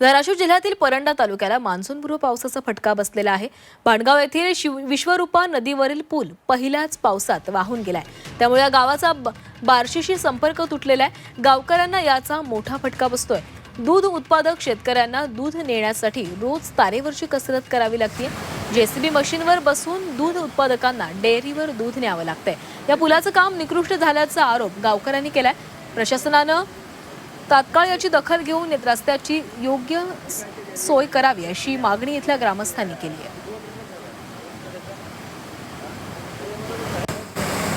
धाराशिव जिल्ह्यातील परंडा तालुक्याला मान्सूनपूर्व पावसाचा फटका बसलेला आहे. भांडगाव येथील शिव विश्वरूपा नदीवरील पूल पहिल्याच पावसात वाहून गेलाय. त्यामुळे या गावाचा ब- बार्शीशी संपर्क तुटलेला आहे. गावकऱ्यांना याचा मोठा फटका बसतोय. दूध उत्पादक शेतकऱ्यांना दूध नेण्यासाठी रोज तारेवरची कसरत करावी लागते जेसीबी मशीनवर बसून दूध उत्पादकांना डेअरीवर दूध न्यावं लागतंय. या पुलाचं काम निकृष्ट झाल्याचा आरोप गावकऱ्यांनी केलाय. प्रशासनानं तात्काळ याची दखल घेऊन रस्त्याची योग्य सोय करावी अशी मागणी इथल्या ग्रामस्थांनी केली आहे.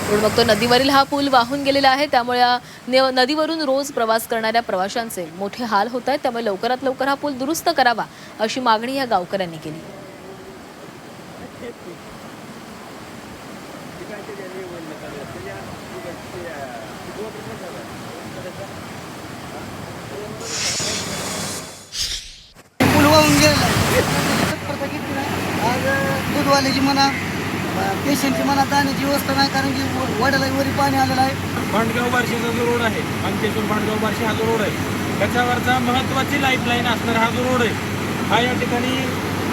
आपण बघतो नदीवरील हा पूल वाहून गेलेला आहे. त्यामुळे ने- नदीवरून रोज प्रवास करणाऱ्या प्रवाशांचे मोठे हाल होत आहेत. त्यामुळे लवकरात लवकर हा पूल दुरुस्त करावा अशी मागणी या गावकऱ्यांनी केली. आहे वाहून गेलेला आहे तत्परता घेतली नाही आज दूधवाल्याची म्हणा पेशंटची म्हणा जाण्याची व्यवस्था नाही कारण की व- वरी पाणी आलेलं आहे. भांडगाव बार्शीचा जो रोड आहे अंकेश्वर भांडगाव बार्शी हा जो रोड आहे त्याच्यावरचा महत्त्वाची लाईफलाईन असणारा हा जो रोड आहे हा या ठिकाणी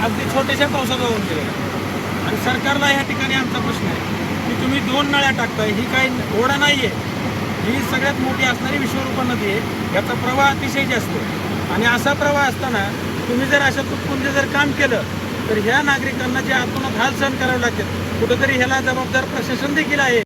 अगदी छोट्याशा पावसात होऊन गेलेला आणि सरकारला या ठिकाणी आमचा प्रश्न आहे की तुम्ही दोन नळ्या टाकताय ही काही ओढा नाही आहे ही सगळ्यात मोठी असणारी विश्वरूपा नदी आहे याचा प्रवाह अतिशय जास्त आणि असा प्रवाह असताना तुम्ही जर अशा तुटपुंजे जर काम केलं तर ह्या नागरिकांना जे आतून हाल सहन करावे लागतात कुठंतरी ह्याला जबाबदार प्रशासन देखील आहे.